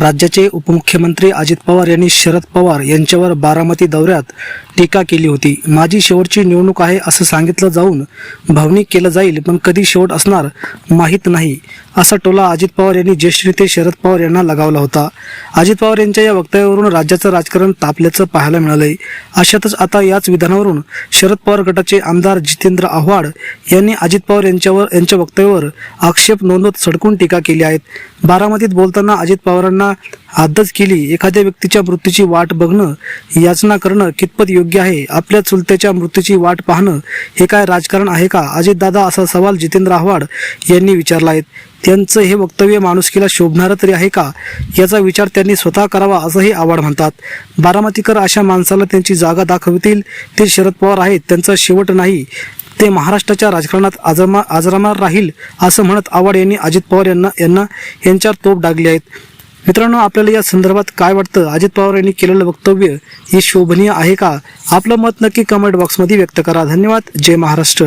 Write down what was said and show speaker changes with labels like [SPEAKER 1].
[SPEAKER 1] राज्याचे उपमुख्यमंत्री अजित पवार यांनी शरद पवार यांच्यावर बारामती दौऱ्यात टीका केली होती. माझी शेवटची निवडणूक आहे असं सांगितलं जाऊन भावनिक केलं जाईल पण कधी शेवट असणार माहीत नाही असा टोला अजित पवार यांनी ज्येष्ठ नेते शरद पवार यांना लगावला होता. अजित पवार यांच्या या वक्तव्यावरून राज्याचं राजकारण तापल्याचं पाहायला मिळालंय. अशातच आता याच विधानावरून शरद पवार गटाचे आमदार जितेंद्र आव्हाड यांनी अजित पवार यांच्यावर यांच्या वक्तव्यावर आक्षेप नोंदवत सडकून टीका केली आहेत. बारामतीत बोलताना अजित पवारांना आदच केली. एखाद्या व्यक्तीच्या मृत्यूची वाट बघणं याचना करणं कितपत योग्य आहे. आपल्या चुलत्याच्या मृत्यूची वाट पाहणं हे काय राजकारण आहे का? अजितदादा असा सवाल जितेंद्र आव्हाड यांनी विचारला आहे. त्यांचं हे वक्तव्य माणुसकीला शोभणारं तरी आहे का? याचा विचार त्यांनी स्वतः करावा असंही आव्हाड म्हणतात. बारामतीकर अशा माणसाला त्यांची जागा दाखवतील ते शरद पवार आहेत. त्यांचा शेवट नाही. ते महाराष्ट्राच्या राजकारणात आजमा आजरामार राहील असं म्हणत आव्हाड यांनी अजित पवार यांना यांना यांच्यावर तोप डागली आहेत. मित्रांनो आपल्याला या संदर्भात काय वाटतं? अजित पवार यांनी केलेलं वक्तव्य हे शोभनीय आहे का? आपलं मत नक्की कमेंट बॉक्समध्ये व्यक्त करा. धन्यवाद. जय महाराष्ट्र.